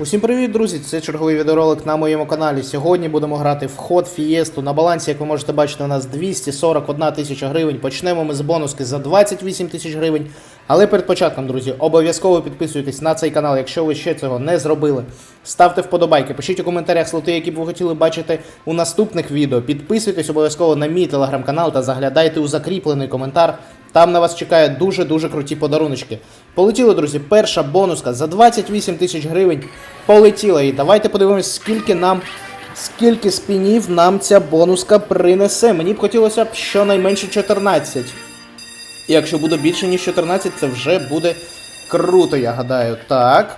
Усім привіт, друзі! Це черговий відеоролик на моєму каналі. Сьогодні будемо грати в ход Фієсту. На балансі, як ви можете бачити, у нас 241 тисяча гривень. Почнемо ми з бонуски за 28 тисяч гривень. Але перед початком, друзі, обов'язково підписуйтесь на цей канал, якщо ви ще цього не зробили. Ставте вподобайки, пишіть у коментарях слоти, які б ви хотіли бачити у наступних відео. Підписуйтесь обов'язково на мій телеграм-канал та заглядайте у закріплений коментар. Там на вас чекає дуже-дуже круті подаруночки. Полетіли, друзі, перша бонуска за 28 тисяч гривень. Полетіла. І давайте подивимось, скільки нам, скільки спінів нам ця бонуска принесе. Мені б хотілося б щонайменше 14. І якщо буде більше, ніж 14, це вже буде круто, я гадаю. Так.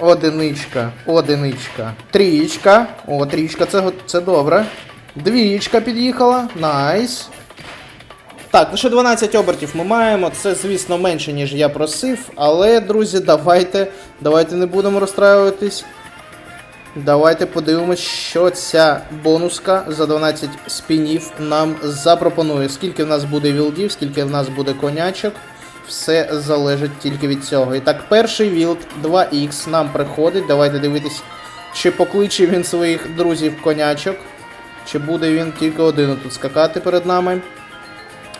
Одиничка, одиничка, трієчка. О, трієчка, це, це добре. Двієчка під'їхала. Найс. Так, лише 12 обертів ми маємо. Це, звісно, менше, ніж я просив. Але, друзі, давайте, давайте не будемо розстраюватись. Давайте подивимось, що ця бонуска за 12 спінів нам запропонує. Скільки в нас буде вілдів, скільки в нас буде конячок. Все залежить тільки від цього. І так, перший вілд 2х нам приходить. Давайте дивитись, чи покличе він своїх друзів конячок. Чи буде він тільки один тут скакати перед нами.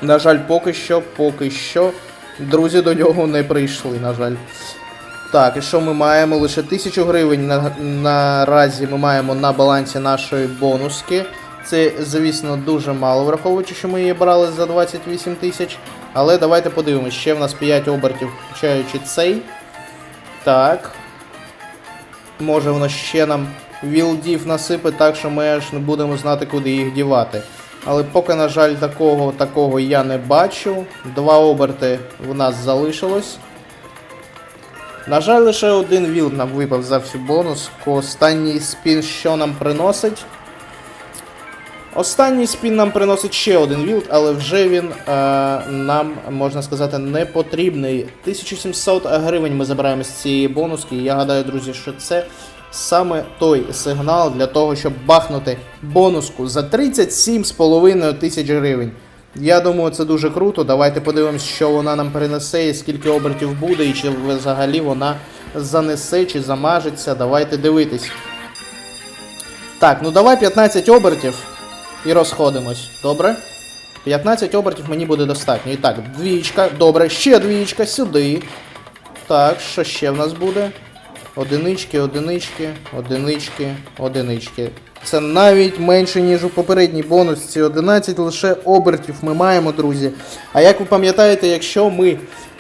На жаль, поки що, поки що. Друзі до нього не прийшли, на жаль. Так, і що ми маємо? Лише 1000 гривень на, наразі ми маємо на балансі нашої бонуски. Це, звісно, дуже мало, враховуючи, що ми її брали за 28 тисяч. Але давайте подивимось, ще в нас 5 обертів, включаючи цей. Так. Може воно ще нам вілдів насипить так, що ми аж не будемо знати, куди їх дівати. Але поки, на жаль, такого, такого я не бачу. Два оберти в нас залишилось. На жаль, лише один вілд нам випав за всю бонуску. Останній спін, що нам приносить. Останній спін нам приносить ще один вілд, але вже він е, нам, можна сказати, не потрібний. 1700 гривень ми забираємо з цієї бонуски. Я гадаю, друзі, що це саме той сигнал для того, щоб бахнути бонуску за 37,5 тисяч гривень. Я думаю, це дуже круто. Давайте подивимось, що вона нам принесе, і скільки обертів буде, і чи взагалі вона занесе, чи замажеться. Давайте дивитись. Так, ну давай 15 обертів і розходимось. Добре? 15 обертів мені буде достатньо. І так, двічка, добре, ще двічка, сюди. Так, що ще в нас буде? Одинички, одинички, одинички, одинички. Це навіть менше, ніж у попередній бонусці. 11 лише обертів ми маємо, друзі. А як ви пам'ятаєте, якщо ми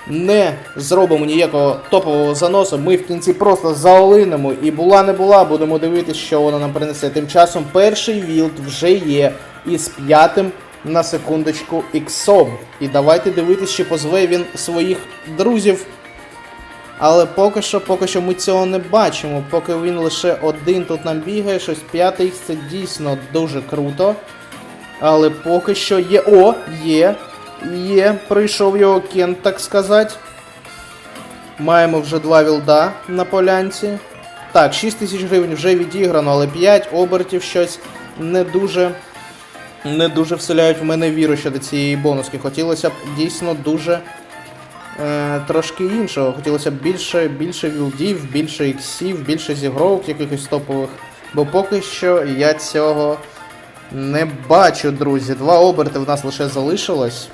не зробимо ніякого топового заносу, ми в кінці просто заолинемо і була не була, будемо дивитися, що воно нам принесе. Тим часом перший вілд вже є із п'ятим на секундочку іксом. І давайте дивитися, чи позве він своїх друзів але поки що, поки що ми цього не бачимо. Поки він лише один тут нам бігає, щось п'ятий, це дійсно дуже круто. Але поки що є. О, є. Є. Прийшов його кент, так сказати. Маємо вже два вілда на полянці. Так, 6 тисяч гривень вже відіграно, але 5 обертів щось не дуже. Не дуже вселяють в мене віру щодо цієї бонуски. Хотілося б дійсно дуже е, трошки іншого. Хотілося б більше, більше вілдів, більше іксів, більше зігровок якихось топових. Бо поки що я цього не бачу, друзі. Два оберти в нас лише залишилось.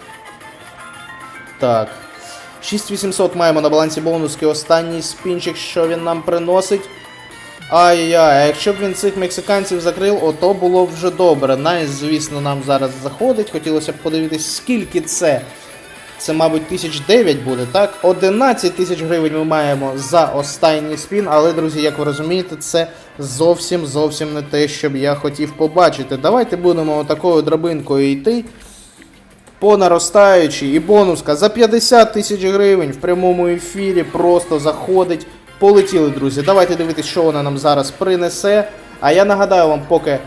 Так. 6800 маємо на балансі бонуски. Останній спінчик, що він нам приносить. Ай-яй, а якщо б він цих мексиканців закрив, ото було б вже добре. Найс, звісно, нам зараз заходить. Хотілося б подивитись, скільки це. Це, мабуть, тисяч дев'ять буде, так? 11 тисяч гривень ми маємо за останній спін, але, друзі, як ви розумієте, це зовсім зовсім не те, що б я хотів побачити. Давайте будемо такою драбинкою йти. По наростаючій і бонуска за 50 тисяч гривень в прямому ефірі просто заходить. Полетіли, друзі. Давайте дивитися, що вона нам зараз принесе. А я нагадаю вам, поки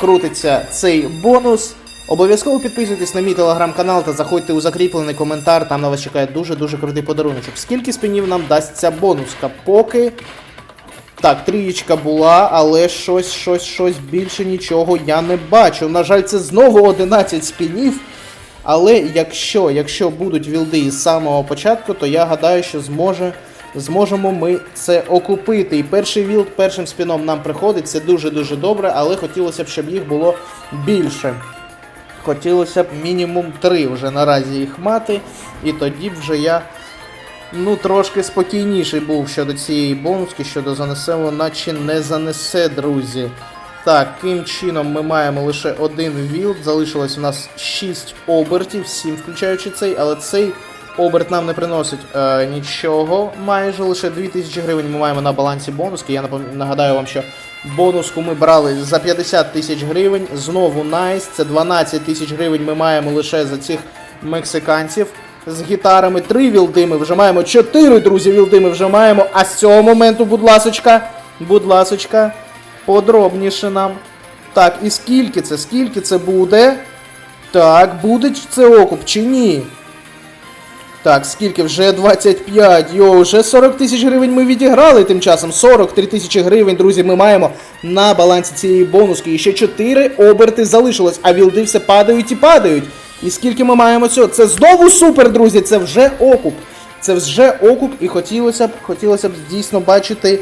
крутиться цей бонус. Обов'язково підписуйтесь на мій телеграм-канал та заходьте у закріплений коментар. Там на вас чекає дуже-дуже крутий подаруночок. Скільки спинів нам дасть ця бонуска? Поки. Так, трієчка була, але щось, щось, щось більше нічого я не бачу. На жаль, це знову 11 спінів. Але якщо, якщо будуть вілди із самого початку, то я гадаю, що зможе зможемо ми це окупити. І перший вілд першим спіном нам приходить, це дуже-дуже добре, але хотілося б, щоб їх було більше. Хотілося б мінімум три вже наразі їх мати, і тоді б вже я ну трошки спокійніший був щодо цієї бонуски, щодо занесе вона чи не занесе, друзі. Так, ким чином ми маємо лише один вілд, залишилось у нас 6 обертів, 7 включаючи цей, але цей оберт нам не приносить е, нічого. Майже лише 2000 гривень ми маємо на балансі бонуски. Я нагадаю вам, що бонуску ми брали за 50 тисяч гривень. Знову найс, це 12 тисяч гривень ми маємо лише за цих мексиканців. З гітарами три вілди ми вже маємо, чотири друзі вілди ми вже маємо. А з цього моменту, будь ласочка, будь ласочка, подробніше нам. Так, і скільки це? Скільки це буде? Так, буде це окуп чи ні? Так, скільки? Вже 25. Йо, вже 40 тисяч гривень ми відіграли тим часом. 43 тисячі гривень, друзі, ми маємо на балансі цієї бонуски. І ще 4 оберти залишилось, а вілди все падають і падають. І скільки ми маємо цього? Це знову супер, друзі! Це вже окуп. Це вже окуп, і хотілося б, хотілося б дійсно бачити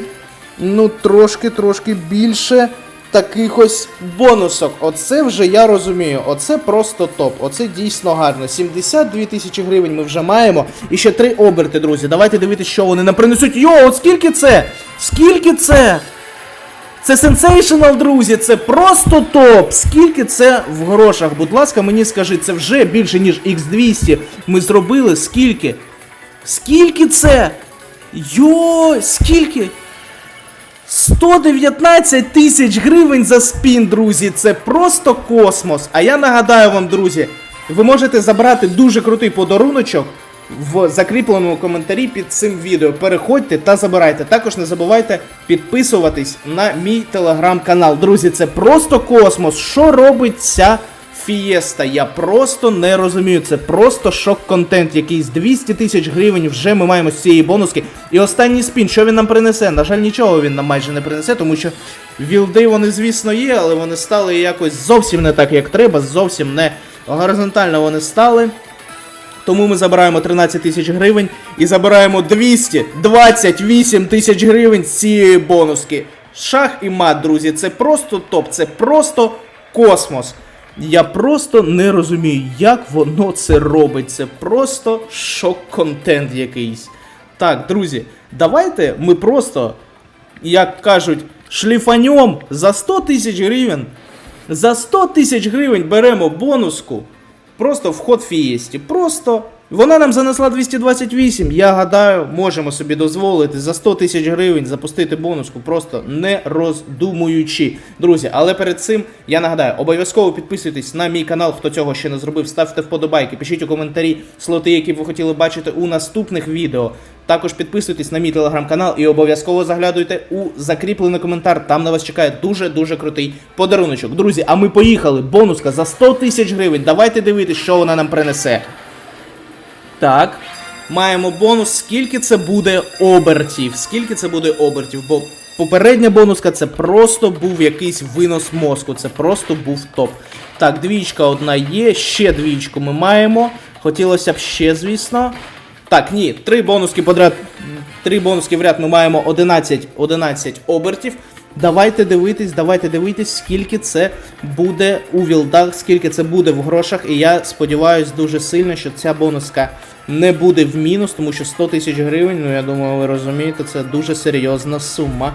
ну трошки-трошки більше таких ось бонусок. Оце вже я розумію. Оце просто топ. Оце дійсно гарно. 72 тисячі гривень ми вже маємо. І ще три оберти, друзі. Давайте дивитися, що вони нам принесуть. Йо, от скільки це? Скільки це? Це сенсейшнл, друзі, це просто топ. Скільки це в грошах? Будь ласка, мені скажи, це вже більше, ніж X200 ми зробили. Скільки? Скільки це? Йо, скільки? 119 тисяч гривень за спін, друзі. Це просто космос. А я нагадаю вам, друзі, ви можете забрати дуже крутий подаруночок в закріпленому коментарі під цим відео. Переходьте та забирайте. Також не забувайте підписуватись на мій телеграм-канал. Друзі, це просто космос. Що робить ця Фієста, я просто не розумію. Це просто шок-контент. Якийсь 200 тисяч гривень вже ми маємо з цієї бонуски. І останній спін, що він нам принесе? На жаль, нічого він нам майже не принесе, тому що вілди вони, звісно, є, але вони стали якось зовсім не так, як треба, зовсім не горизонтально вони стали. Тому ми забираємо 13 тисяч гривень і забираємо 228 тисяч гривень з цієї бонуски. Шах і мат, друзі, це просто топ, це просто космос. Я просто не розумію, як воно це робить. Це просто шок-контент якийсь. Так, друзі, давайте ми просто, як кажуть, шліфаньом за 100 тисяч гривень. За 100 тисяч гривень беремо бонуску. Просто вход фієсті. Просто вона нам занесла 228. Я гадаю, можемо собі дозволити за 100 тисяч гривень запустити бонуску, просто не роздумуючи. Друзі, але перед цим я нагадаю, обов'язково підписуйтесь на мій канал, хто цього ще не зробив. Ставте вподобайки, пишіть у коментарі слоти, які б ви хотіли бачити у наступних відео. Також підписуйтесь на мій телеграм-канал і обов'язково заглядуйте у закріплений коментар. Там на вас чекає дуже-дуже крутий подаруночок. Друзі, а ми поїхали. Бонуска за 100 тисяч гривень. Давайте дивитись, що вона нам принесе. Так. Маємо бонус, скільки це буде обертів. Скільки це буде обертів? Бо попередня бонуска це просто був якийсь винос мозку. Це просто був топ. Так, двічка одна є, ще двічку ми маємо. Хотілося б ще, звісно. Так, ні, три бонуски подряд. Три бонуски в ряд ми маємо 11, 11 обертів. Давайте дивитись, давайте дивитись, скільки це буде у вілдах, скільки це буде в грошах. І я сподіваюся дуже сильно, що ця бонуска не буде в мінус, тому що 100 тисяч гривень, ну я думаю, ви розумієте, це дуже серйозна сума.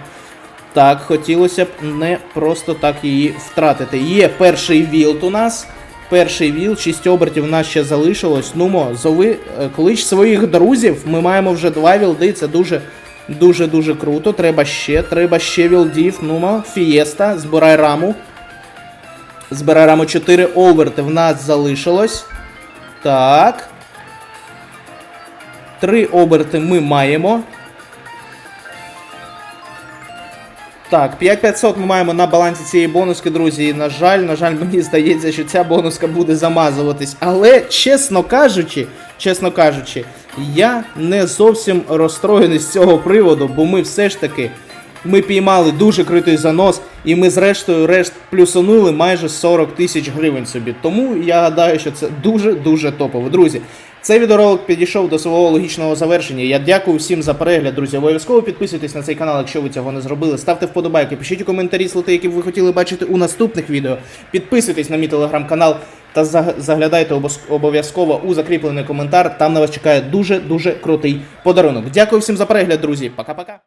Так, хотілося б не просто так її втратити. Є перший вілд у нас. Перший віл, 6 обертів у нас ще залишилось. Нумо, зови, е, клич своїх друзів. Ми маємо вже два вілди, це дуже дуже дуже круто. Треба ще, треба ще вілдів. Нумо, фієста, збирай раму. Збирай раму 4 оберти в нас залишилось. Так. Три оберти ми маємо. Так, 5500 ми маємо на балансі цієї бонуски, друзі. І на жаль, на жаль, мені здається, що ця бонуска буде замазуватись. Але, чесно кажучи, чесно кажучи, я не зовсім розстроєний з цього приводу, бо ми все ж таки ми піймали дуже критий занос, і ми зрештою решт плюсанули майже 40 тисяч гривень собі. Тому я гадаю, що це дуже-дуже топово. Друзі, цей відеоролик підійшов до свого логічного завершення. Я дякую всім за перегляд, друзі. Обов'язково підписуйтесь на цей канал, якщо ви цього не зробили. Ставте вподобайки, пишіть у коментарі слоти, які б ви хотіли бачити у наступних відео. Підписуйтесь на мій телеграм-канал. Та заглядайте обов'язково у закріплений коментар. Там на вас чекає дуже дуже крутий подарунок. Дякую всім за перегляд, друзі. Пока-пока.